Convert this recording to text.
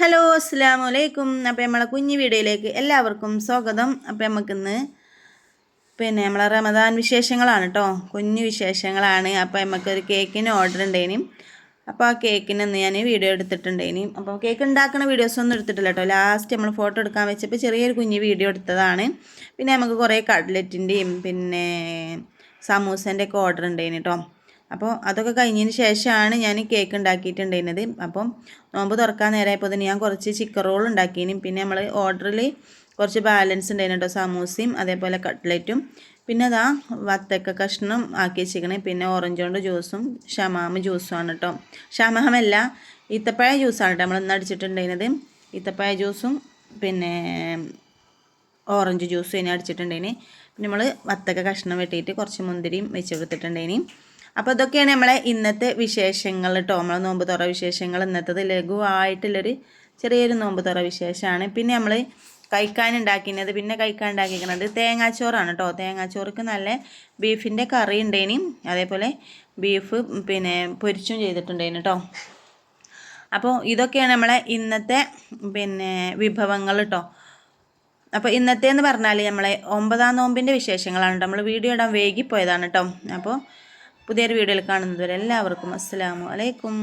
Hello അസ്സാം വലൈക്കും അപ്പോൾ നമ്മളെ കുഞ്ഞു വീഡിയോയിലേക്ക് എല്ലാവർക്കും സ്വാഗതം. അപ്പോൾ നമുക്കിന്ന് പിന്നെ നമ്മളെ റമദാൻ വിശേഷങ്ങളാണ് കേട്ടോ കുഞ്ഞു വിശേഷങ്ങളാണ്. അപ്പോൾ നമുക്കൊരു കേക്കിന് ഓർഡർ ഉണ്ടേനി അപ്പോൾ ആ കേക്കിന് ഇന്ന് ഞാൻ വീഡിയോ എടുത്തിട്ടുണ്ടേനി. അപ്പോൾ കേക്ക് ഉണ്ടാക്കുന്ന വീഡിയോസ് ഒന്നും എടുത്തിട്ടില്ല കേട്ടോ ലാസ്റ്റ് നമ്മൾ ഫോട്ടോ എടുക്കാൻ വെച്ചപ്പോൾ ചെറിയൊരു കുഞ്ഞു വീഡിയോ എടുത്തതാണ്. പിന്നെ നമുക്ക് കുറേ കട്ട്ലറ്റിന്റെയും പിന്നെ സമൂസന്റെ ഒക്കെ ഓർഡർ ഉണ്ടേനും കേട്ടോ അപ്പോൾ അതൊക്കെ കഴിഞ്ഞതിന് ശേഷമാണ് ഞാൻ കേക്ക് ഉണ്ടാക്കിയിട്ടുണ്ടായിരുന്നത്. അപ്പം നോമ്പ് തുറക്കാൻ നേരമായപ്പോൾ തന്നെ ഞാൻ കുറച്ച് ചിക്കൻ റോൾ ഉണ്ടാക്കിയിന് പിന്നെ നമ്മൾ ഓർഡറിൽ കുറച്ച് ബാലൻസ് ഉണ്ടായിരുന്നു കേട്ടോ സമൂസയും അതേപോലെ കട്ട്ലറ്റും പിന്നെ അതാ വത്തക്ക കഷ്ണം ആക്കി വെച്ചിരിക്കണേ. പിന്നെ ഓറഞ്ച് കൊണ്ട് ജ്യൂസും ഷമാമ ജ്യൂസുമാണ് കേട്ടോ. ഷമാമല്ല ഈത്തപ്പഴ ജ്യൂസാണ് കേട്ടോ നമ്മൾ ഇന്ന് അടിച്ചിട്ടുണ്ടായിരുന്നത്. ഈത്തപ്പഴ ജ്യൂസും പിന്നെ ഓറഞ്ച് ജ്യൂസും ഇനി അടിച്ചിട്ടുണ്ടായിന്. പിന്നെ നമ്മൾ വത്തക്ക കഷ്ണം വെട്ടിയിട്ട് കുറച്ച് മുന്തിരിയും വെച്ച് കൊടുത്തിട്ടുണ്ടേനി അപ്പോൾ ഇതൊക്കെയാണ് നമ്മളെ ഇന്നത്തെ വിശേഷങ്ങൾ കേട്ടോ നമ്മളെ നോമ്പ് തുറ വിശേഷങ്ങൾ. ഇന്നത്തത് ലഘുവായിട്ടുള്ളൊരു ചെറിയൊരു നോമ്പ് തുറ വിശേഷമാണ്. പിന്നെ നമ്മൾ കഴിക്കാൻ ഉണ്ടാക്കിയത് പിന്നെ കഴിക്കാൻ ഉണ്ടാക്കിയിരിക്കുന്നത് തേങ്ങാച്ചോറാണ് കേട്ടോ തേങ്ങാച്ചോർക്ക് നല്ല ബീഫിന്റെ കറി ഉണ്ടേനി. അതേപോലെ ബീഫ് പിന്നെ പൊരിച്ചും ചെയ്തിട്ടുണ്ടേനി കേട്ടോ അപ്പോൾ ഇതൊക്കെയാണ് നമ്മളെ ഇന്നത്തെ പിന്നെ വിഭവങ്ങൾ കേട്ടോ അപ്പോൾ ഇന്നത്തെ എന്ന് പറഞ്ഞാൽ നമ്മളെ ഒമ്പതാം നോമ്പിന്റെ വിശേഷങ്ങളാണ് നമ്മൾ വീഡിയോ ഇടാൻ വൈകിപ്പോയതാണ് കേട്ടോ അപ്പോൾ പുതിയൊരു വീഡിയോയിൽ കാണുന്നതുവരെ എല്ലാവർക്കും അസ്സാം അലൈക്കും.